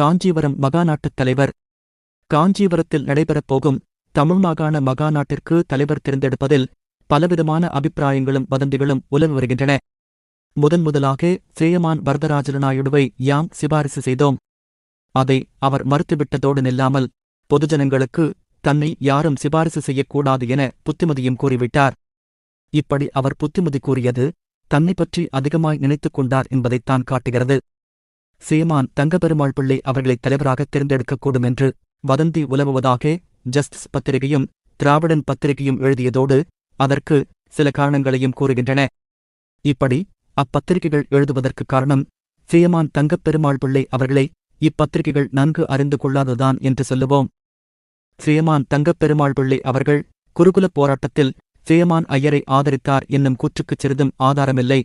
காஞ்சிபுரம் மகாநாட்டுத் தலைவர். காஞ்சிபுரத்தில் நடைபெறப் போகும் தமிழ் மாகாண மகாநாட்டிற்கு தலைவர் தேர்ந்தெடுப்பதில் பலவிதமான அபிப்பிராயங்களும் வதந்திகளும் உலவி வருகின்றன. முதன் முதலாக சேயமான் வரதராஜல நாயுடுவை யாம் சிபாரிசு செய்தோம். அதை அவர் மறுத்துவிட்டதோடு நில்லாமல் பொதுஜனங்களுக்கு தன்னை யாரும் சிபாரிசு செய்யக்கூடாது என புத்திமதியும் கூறிவிட்டார். இப்படி அவர் புத்திமதி கூறியது தன்னை பற்றி அதிகமாய் நினைத்துக் கொண்டார் என்பதைத்தான் காட்டுகிறது. சீமான் தங்கபெருமாள் பிள்ளை அவர்களை தலைவராக தேர்ந்தெடுக்கக்கூடும் என்று வதந்தி உலவுவதாக ஜஸ்டிஸ் பத்திரிகையும் திராவிடன் பத்திரிகையும் எழுதியதோடு அதற்கு சில காரணங்களையும் கூறுகின்றன. இப்படி அப்பத்திரிகைகள் எழுதுவதற்கு காரணம் சீமான் தங்கப்பெருமாள் பிள்ளை அவர்களை இப்பத்திரிகைகள் நன்கு அறிந்து கொள்ளாததான் என்று சொல்லுவோம். சீமான் தங்கப்பெருமாள் பிள்ளை அவர்கள் குருகுலப் போராட்டத்தில் சீமான் ஐயரை ஆதரித்தார் என்னும் கூற்றுக்குச் சிறிதும் ஆதாரமில்லை.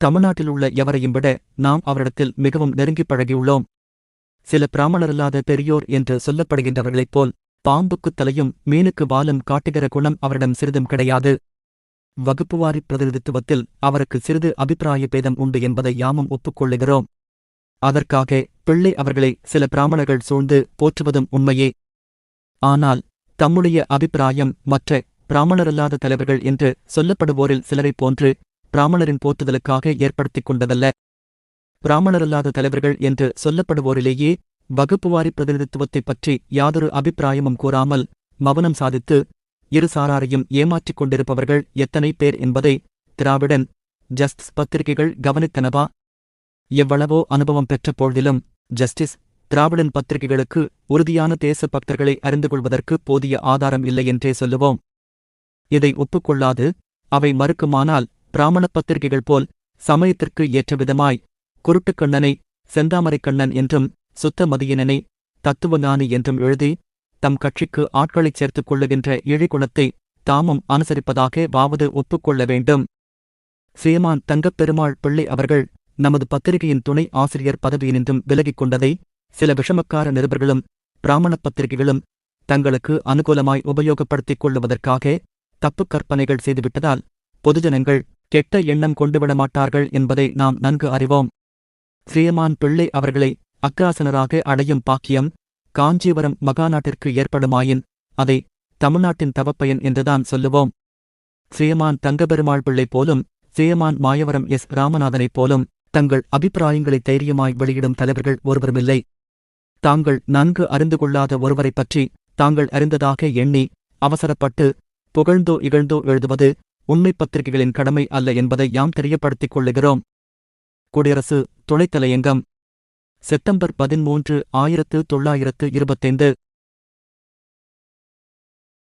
தமிழ்நாட்டில் உள்ள எவரையும் விட நாம் அவரிடத்தில் மிகவும் நெருங்கிப் பழகியுள்ளோம். சில பிராமணரல்லாத பெரியோர் என்று சொல்லப்படுகின்றவர்களைப் போல் பாம்புக்குத் தலையும் மீனுக்கு வாலும் காட்டுகிற குணம் அவரிடம் சிறிதும் கிடையாது. வகுப்புவாரி பிரதிநிதித்துவத்தில் அவருக்கு சிறிது அபிப்பிராய பேதம் உண்டு என்பதை யாமும் ஒப்புக்கொள்ளுகிறோம். அதற்காக பிள்ளை அவர்களை சில பிராமணர்கள் சூழ்ந்து போற்றுவதும் உண்மையே. ஆனால் தம்முடைய அபிப்பிராயம் மற்ற பிராமணரல்லாத தலைவர்கள் என்று சொல்லப்படுவோரில் சிலரைப் போன்று பிராமணரின் போற்றுதலுக்காக ஏற்படுத்திக் கொண்டதல்ல. பிராமணரல்லாத தலைவர்கள் என்று சொல்லப்படுவோரிலேயே வகுப்புவாரி பிரதிநிதித்துவத்தைப் பற்றி யாதொரு அபிப்பிராயமும் கூறாமல் மௌனம் சாதித்து இரு சாராரையும் ஏமாற்றிக் கொண்டிருப்பவர்கள் எத்தனை பேர் என்பதை திராவிடன் ஜஸ்டிஸ் பத்திரிகைகள் கவனித்தனவா? எவ்வளவோ அனுபவம் பெற்ற பொழுதிலும் ஜஸ்டிஸ் திராவிடன் பத்திரிகைகளுக்கு உறுதியான தேச பக்தர்களை அறிந்து கொள்வதற்கு போதிய ஆதாரம் இல்லை என்றே சொல்லுவோம். இதை ஒப்புக்கொள்ளாது அவை மறுக்குமானால் பிராமண பத்திரிகைகள் போல் சமயத்திற்கு ஏற்ற விதமாய் குருட்டுக்கண்ணனை செந்தாமரைக்கண்ணன் என்றும் சுத்தமதியினனை தத்துவஞானி என்றும் எழுதி தம் கட்சிக்கு ஆட்களைச் சேர்த்துக் கொள்ளுகின்ற இழிகுணத்தை தாமும் அனுசரிப்பதாக வாவது ஒப்புக்கொள்ள வேண்டும். சீமான் தங்கப்பெருமாள் பிள்ளை அவர்கள் நமது பத்திரிகையின் துணை ஆசிரியர் பதவியினின்றும் விலகிக் கொண்டதை சில விஷமக்கார நிருபர்களும் பிராமணப் பத்திரிகைகளும் தங்களுக்கு அனுகூலமாய் உபயோகப்படுத்திக் கொள்ளுவதற்காக தப்புக் கற்பனைகள் செய்துவிட்டதால் பொதுஜனங்கள் கெட்ட எண்ணம் கொண்டுவிட மாட்டார்கள் என்பதை நாம் நன்கு அறிவோம். ஸ்ரீமான் பிள்ளை அவர்களை அக்ராசனராக அடையும் பாக்கியம் காஞ்சிபுரம் மகாநாட்டிற்கு ஏற்படுமாயின் அதை தமிழ்நாட்டின் தவப்பயன் என்றுதான் சொல்லுவோம். ஸ்ரீமான் தங்கபெருமாள் பிள்ளை போலும் ஸ்ரீமான் மாயவரம் எஸ். ராமநாதனைப் போலும் தங்கள் அபிப்பிராயங்களை தைரியமாய் வெளியிடும் தலைவர்கள் ஒருவருமில்லை. தாங்கள் நன்கு அறிந்து கொள்ளாத ஒருவரைப் பற்றி தாங்கள் அறிந்ததாக எண்ணி அவசரப்பட்டு புகழ்ந்தோ இகழ்ந்தோ எழுதுவது உண்மை பத்திரிகைகளின் கடமை அல்ல என்பதை யாம் தெரியப்படுத்திக் கொள்ளுகிறோம். குடியரசு துணைத்தலையங்கம் செப்டம்பர் பதிமூன்று ஆயிரத்து தொள்ளாயிரத்து இருபத்தைந்து.